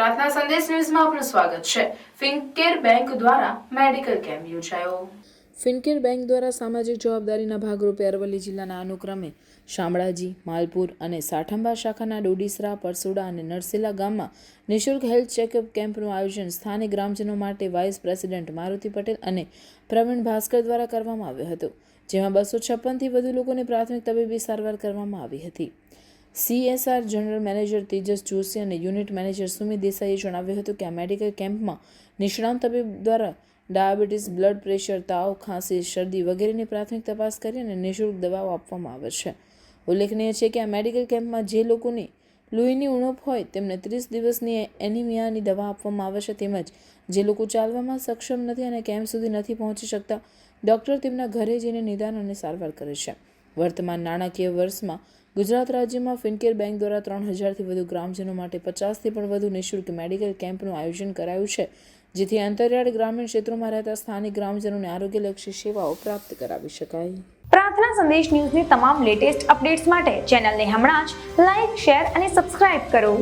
પ્રાર્થના સંદેશ ન્યૂઝમાં આપનું સ્વાગત છે. ફિનકેર બેંક દ્વારા મેડિકલ કેમ્પ યોજાયો. ફિનકેર બેંક દ્વારા સામાજિક જવાબદારીના ભાગરૂપે અરવલ્લી જિલ્લાના અનુક્રમે શામળાજી, માલપુર અને સાઠંબા શાખાના ડોડીસરા, પરસોડા અને નરસેલા ગામમાં નિઃશુલ્ક હેલ્થ ચેકઅપ કેમ્પનું આયોજન સ્થાનિક ગ્રામજનો માટે વાઇસ પ્રેસિડેન્ટ મારુતિ પટેલ અને પ્રવીણ ભાસ્કર દ્વારા કરવામાં આવ્યો હતો, જેમાં બસો છપ્પનથી વધુ લોકોને પ્રાથમિક તબીબી સારવાર કરવામાં આવી હતી. CSR general manager Tejas Joshi અને યુનિટ મેનેજર સુમિત દેસાઈએ જણાવ્યું હતું કે આ મેડિકલ કેમ્પમાં નિષ્ણાંત તબીબ દ્વારા ડાયાબિટીસ, બ્લડ પ્રેશર, તાવ, ખાંસી, શરદી વગેરેની પ્રાથમિક તપાસ કરી અને નિઃશુલ્ક દવાઓ આપવામાં આવે છે. ઉલ્લેખનીય છે કે આ મેડિકલ કેમ્પમાં જે લોકોની લોહીની ઉણપ હોય તેમને ત્રીસ દિવસની એનિમિયાની દવા આપવામાં આવે છે તેમજ જે લોકો ચાલવામાં સક્ષમ નથી અને કેમ્પ સુધી નથી પહોંચી શકતા, ડૉક્ટર તેમના ઘરે જઈને નિદાન અને સારવાર કરે છે. વર્તમાન નાણાકીય વર્ષમાં ગુજરાત રાજ્યમાં ફિનકેર બેંક દ્વારા ત્રણ હજારથી વધુ ગ્રામજનો માટે પચાસથી પણ વધુ નિઃશુલ્ક મેડિકલ કેમ્પનું આયોજન કરાયું છે, જેથી અંતરિયાળ ગ્રામીણ ક્ષેત્રોમાં રહેતા સ્થાનિક ગ્રામજનોને આરોગ્યલક્ષી સેવાઓ પ્રાપ્ત કરાવી શકાય. પ્રાર્થના સંદેશ ન્યૂઝની તમામ લેટેસ્ટ અપડેટ્સ માટે ચેનલને હમણાં જ લાઈક શેર અને સબસ્ક્રાઇબ કરો.